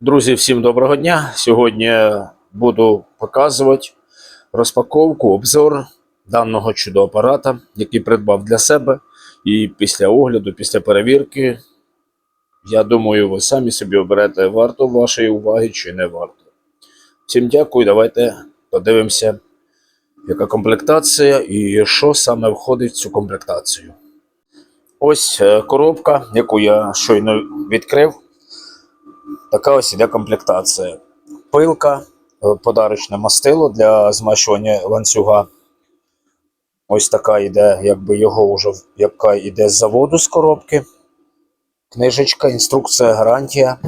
Друзі, всім доброго дня. Сьогодні буду показувати розпаковку, обзор даного чудо-апарата, який придбав для себе. І після огляду, після перевірки, я думаю, ви самі собі оберете, варто вашої уваги чи не варто. Всім дякую. Давайте подивимося, яка комплектація і що саме входить в цю комплектацію. Ось е, коробка, яку я щойно відкрив. Така ось іде комплектація. Пилка, е, подарочне мастило для змащування ланцюга. Ось така йде, якби його вже яка йде з заводу з коробки. Книжечка, інструкція, гарантія.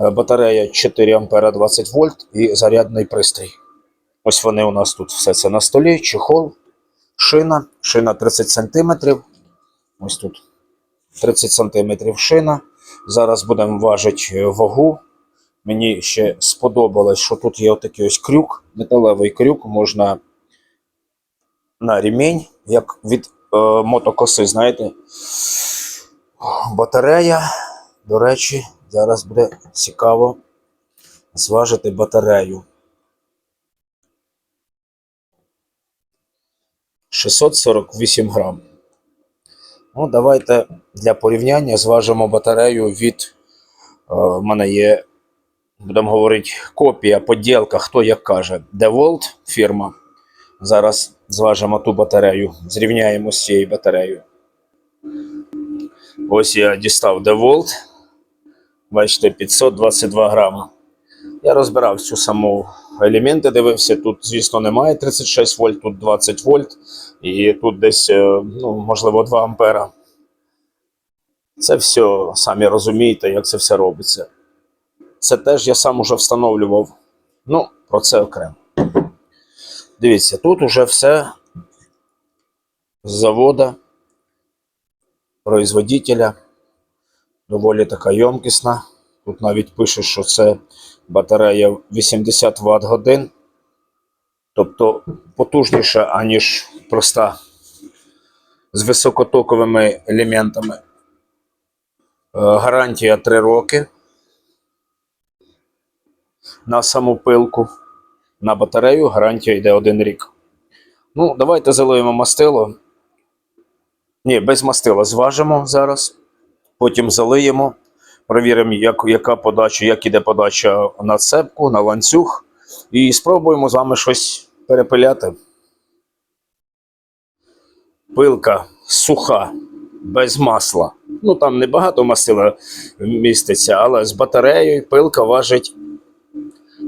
Е, Батарея 4 А 20 вольт і зарядний пристрій. Ось вони у нас тут все це на столі, чехол, шина, шина 30 см. Ось тут 30 см шина. Зараз будемо важити е, вагу. Мені ще сподобалось, що тут є отакий ось крюк, металевий крюк, можна на ремінь, як від е, мотокоси, знаєте. Батарея. До речі, зараз буде цікаво зважити батарею. 648 грам. Ну, давайте для порівняння зважимо батарею від. е, в мене є, будемо говорити, копія, поділка, хто як каже. DeWalt фірма. Зараз зважимо ту батарею, зрівняємо з цією батареєю. Ось я дістав DeWalt. Бачите, 522 грама. Я розбирав цю саму елементи, дивився. Тут, звісно, немає 36 вольт, тут 20 вольт. І тут десь, е, ну, можливо, 2 ампера. Це все, самі розумієте, як це все робиться. Це теж я сам уже встановлював. Ну, про це окремо. Дивіться, тут уже все з завода, производителя. Доволі така йомкісна. Тут навіть пише, що це батарея 80 Вт годин. Тобто потужніша, аніж проста з високотоковими елементами. Е, Гарантія 3 роки на саму пилку. На батарею гарантія йде 1 рік. Ну, давайте залиємо мастило. Ні, без мастила зважимо зараз. Потім залиємо. Провіримо, як, яка подача, як іде подача на цепку, на ланцюг. І спробуємо з вами щось перепиляти. Пилка суха, без масла. Ну там небагато масила міститься, але з батареєю пилка важить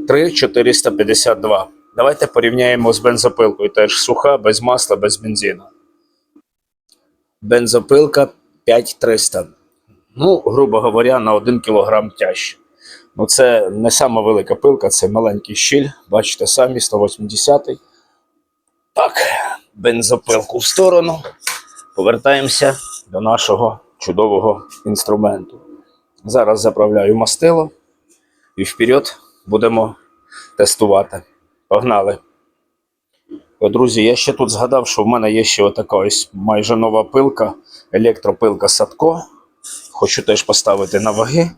3,452. Давайте порівняємо з бензопилкою. Теж суха, без масла, без бензину. Бензопилка 5300. Ну, грубо говоря, на 1 кг тяжче. Ну, це не сама велика пилка, це маленький щіль. Бачите самі, 180 Так, бензопилку в сторону. Повертаємося до нашого чудового інструменту. Зараз заправляю мастило і вперед будемо тестувати. Погнали! Друзі, я ще тут згадав, що в мене є ще отака ось майже нова пилка, електропилка Садко. Хочу теж поставити на ваги.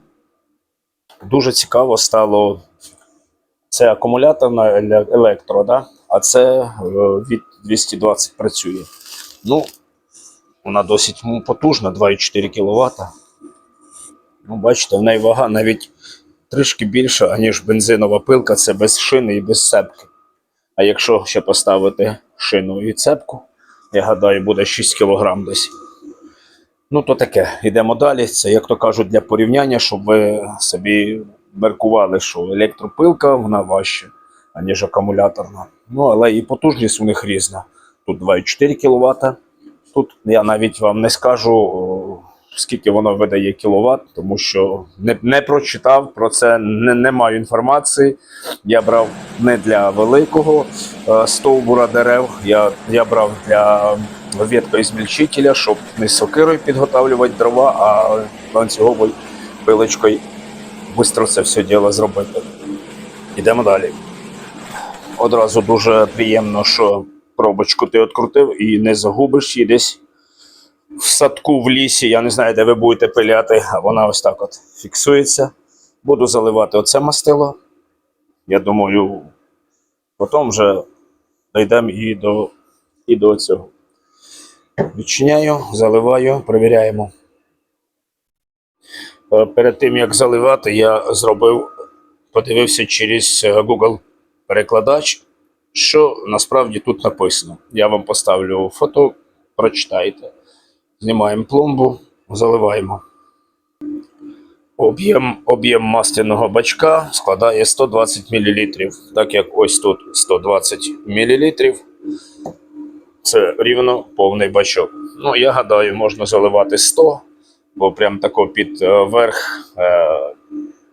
Дуже цікаво стало. Це акумуляторна еле- електро, да? а це е, від 220 працює. Ну, вона досить потужна, 2,4 кВт. Ну, бачите, в неї вага навіть трішки більша, аніж бензинова пилка, це без шини і без цепки. А якщо ще поставити шину і цепку, я гадаю, буде 6 кг десь. Ну, то таке, йдемо далі. Це, як то кажуть, для порівняння, щоб ви собі меркували, що електропилка вона важча, аніж акумуляторна. Ну, але і потужність у них різна. Тут 2,4 кВт. Тут я навіть вам не скажу, скільки воно видає кіловат, тому що не, не прочитав про це, не, не маю інформації. Я брав не для великого е, стовбура дерев, я, я брав для веткоізмільчителя, щоб не сокирою підготавлювати дрова, а ланцюговою пилочкою швидко це все діло зробити. Йдемо далі. Одразу дуже приємно, що пробочку ти відкрутив і не загубиш її десь в садку в лісі. Я не знаю, де ви будете пиляти, а вона ось так от фіксується. Буду заливати оце мастило. Я думаю, потім вже дійдемо і до, і до цього. Відчиняю, заливаю, перевіряємо. Е, Перед тим як заливати, я зробив, подивився через е, Google перекладач, що насправді тут написано. Я вам поставлю фото, прочитайте. Знімаємо пломбу, заливаємо. Об'єм, об'єм масляного бачка складає 120 мл. Так як ось тут 120 мл, це рівно повний бачок. Ну, я гадаю, можна заливати 100, бо прям тако під е, верх. Е,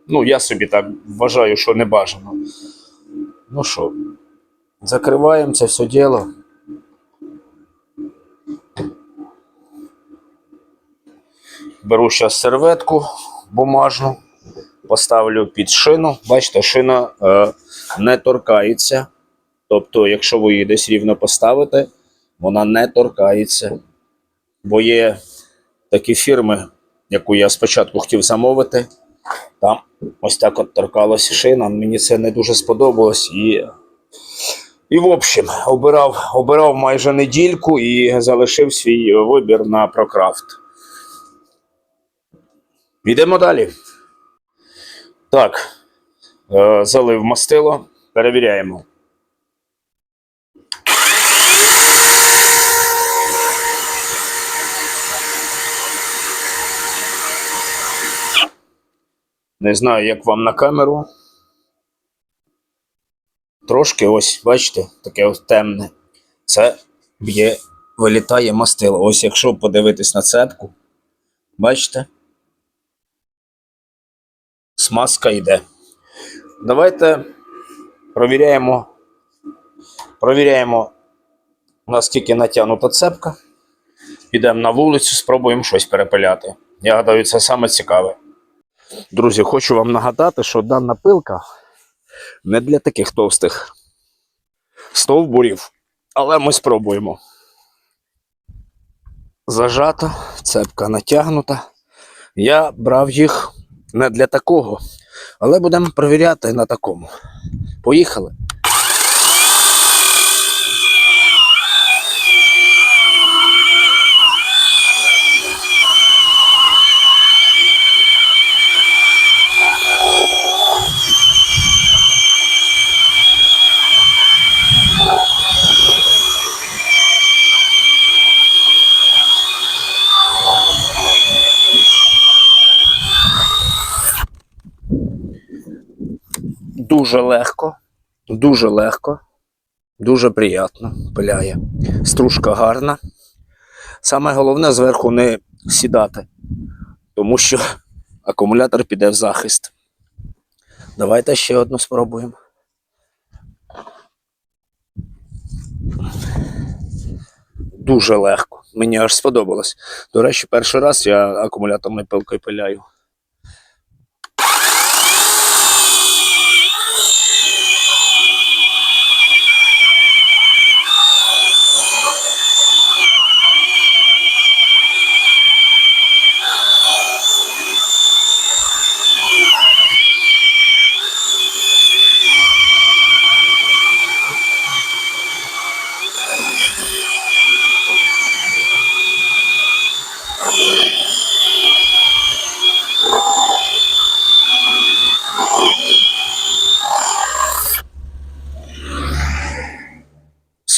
ну, я собі так вважаю, що не бажано. Ну що, закриваємо це все діло. Беру зараз серветку бумажну, поставлю під шину. Бачите, шина е, не торкається. Тобто, якщо ви її десь рівно поставите, вона не торкається. Бо є такі фірми, яку я спочатку хотів замовити. Там ось так от торкалася шина. Мені це не дуже сподобалось. І, і в общем, обирав, обирав майже недільку і залишив свій вибір на прокрафт. Йдемо далі. Так, е, залив мастило, перевіряємо. Не знаю, як вам на камеру. Трошки ось, бачите, таке ось темне. Це б'є, вилітає мастило. Ось якщо подивитись на цепку, бачите? смазка йде. Давайте провіряємо, провіряємо, наскільки натягнута цепка. Підемо на вулицю, спробуємо щось перепиляти. Я гадаю, це саме цікаве. Друзі, хочу вам нагадати, що дана пилка не для таких товстих стовбурів, але ми спробуємо. Зажата, цепка натягнута. Я брав їх не для такого, але будемо перевіряти на такому. Поїхали. Дуже легко, дуже легко, дуже приємно пиляє. Стружка гарна. Саме головне зверху не сідати, тому що акумулятор піде в захист. Давайте ще одну спробуємо. Дуже легко. Мені аж сподобалось. До речі, перший раз я акумуляторною пилкою пиляю.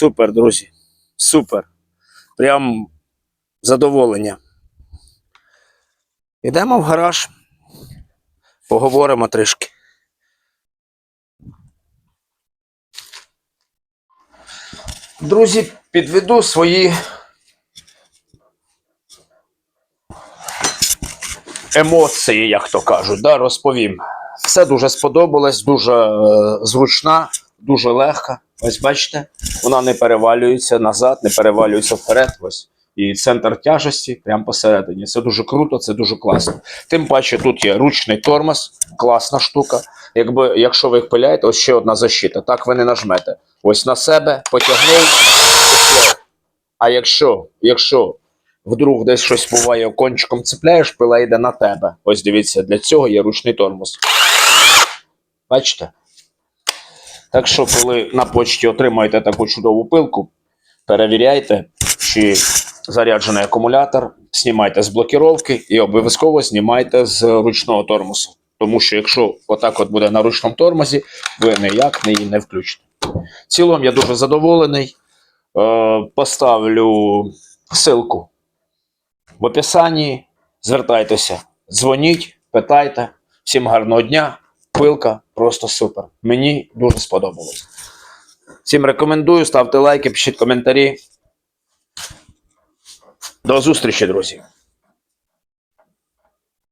Супер, друзі. Супер. Прям задоволення. Йдемо в гараж. Поговоримо трішки. Друзі, підведу свої емоції, як то кажуть, да, розповім. Все дуже сподобалось, дуже е, зручна, дуже легка. Ось бачите, вона не перевалюється назад, не перевалюється вперед. Ось. І центр тяжесті прямо посередині. Це дуже круто, це дуже класно. Тим паче тут є ручний тормоз, класна штука. Якби, якщо ви їх пиляєте, ось ще одна защита. Так ви не нажмете. Ось на себе, потягнув. пішло. А якщо, якщо вдруг десь щось буває, кончиком цепляєш, пила йде на тебе. Ось дивіться, для цього є ручний тормоз. Бачите? Так що, коли на почті отримаєте таку чудову пилку, перевіряйте, чи заряджений акумулятор, знімайте з блокіровки і обов'язково знімайте з ручного тормозу. Тому що якщо отак от буде на ручному тормозі, ви ніяк її не включите. В цілому я дуже задоволений. Е, поставлю ссылку в описанні. Звертайтеся, дзвоніть, питайте. Всім гарного дня. Пилка просто супер. Мені дуже сподобалось. Всім рекомендую, ставте лайки, пишіть коментарі. До зустрічі, друзі!